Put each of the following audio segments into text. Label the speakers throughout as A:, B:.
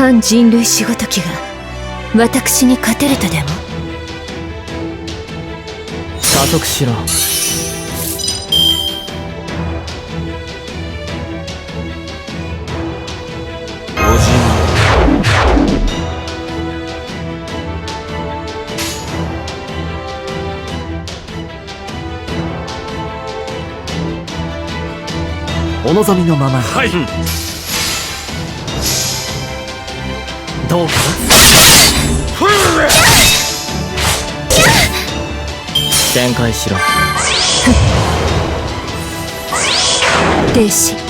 A: 反人類死ごときが私に勝てるとでも？
B: 加速しろおじお望みのまま。に
C: はい
B: どうか。展開しろ。
A: 停止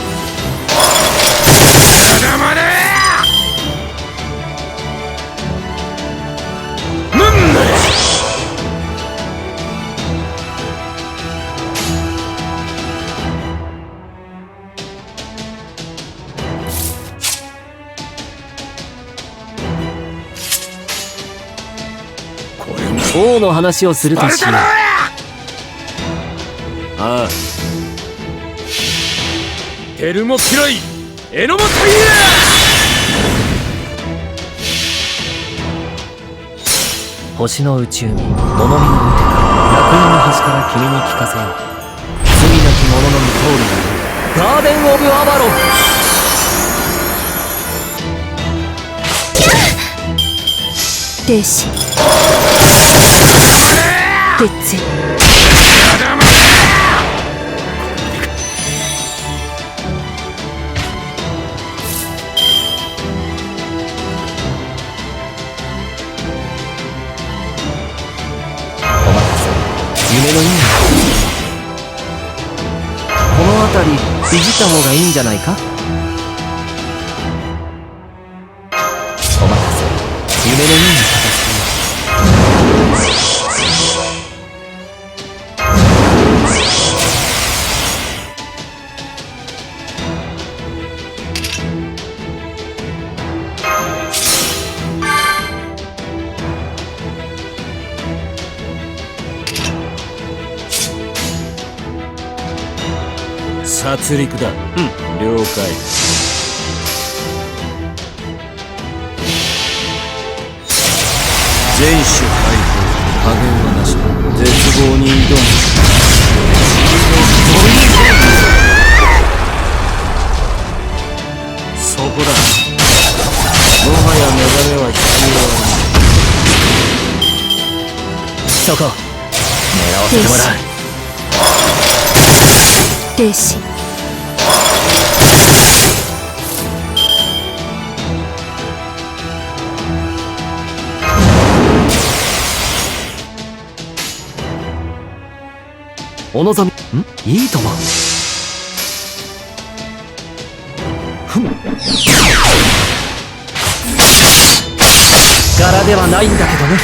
B: 王の話をするとしよう。ああ。
C: テルモ嫌いエノモタイ
B: 星の宇宙に物見の無手か楽園の端から君に聞かせよう。罪なき者のみ通るガーデン・オブ・アバロン。
A: 停止鉄
B: お待たせ。夢のようなこの辺りいじった方がいいんじゃないか？お待たせ。夢のよう
C: 殺戮だ。うん。了解。全種解放加減はなし絶望に挑む。そこだ。もはや目覚めは必
B: そこ狙わせてもらう。
A: 停止
B: お望み。ん？いいともふん。柄ではないんだけどね。